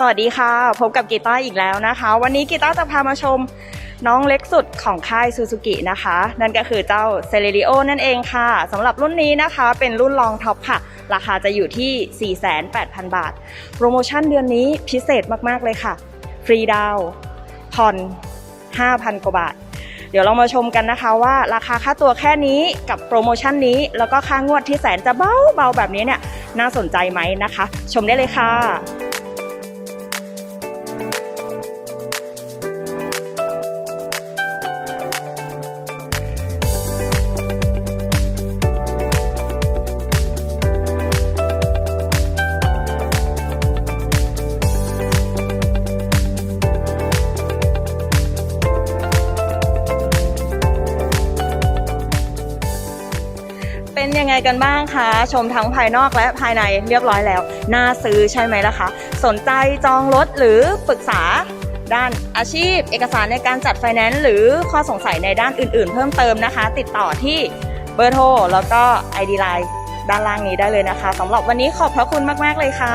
สวัสดีค่ะ พบกับกีตาร์อีกแล้วนะคะ วันนี้กีตาร์จะพามาชมน้องเล็กสุดของค่ายซูซูกินะคะ นั่นก็คือเจ้าเซเลริโอนั่นเองค่ะสำหรับรุ่นนี้นะคะเป็นรุ่นลองท็อปค่ะ ราคาจะอยู่ที่ 48,000 บาท โปรโมชั่นเดือนนี้พิเศษมากๆเลยค่ะ ฟรีดาวน์ผ่อน 5,000 กว่าบาท เดี๋ยวเรามาชมกันนะคะว่าราคาค่าตัวแค่นี้กับโปรโมชั่นนี้ แล้วก็ค่างวดที่แสนจะเบาเบาๆแบบนี้เนี่ยน่าสนใจไหมนะคะ ชมได้เลยค่ะ เป็นยังไงกันบ้างคะชมทั้งภายนอกและภายในเรียบร้อยแล้ว น่าซื้อใช่ไหมล่ะคะ สนใจจองรถหรือปรึกษาด้านอาชีพ เอกสารในการจัดไฟแนนซ์หรือข้อสงสัยในด้านอื่น ๆ เพิ่มเติมนะคะ ติดต่อที่เบอร์โทรแล้วก็ ID Line ด้านล่างนี้ได้เลยนะคะสำหรับวันนี้ขอบพระคุณมาก ๆ เลยค่ะ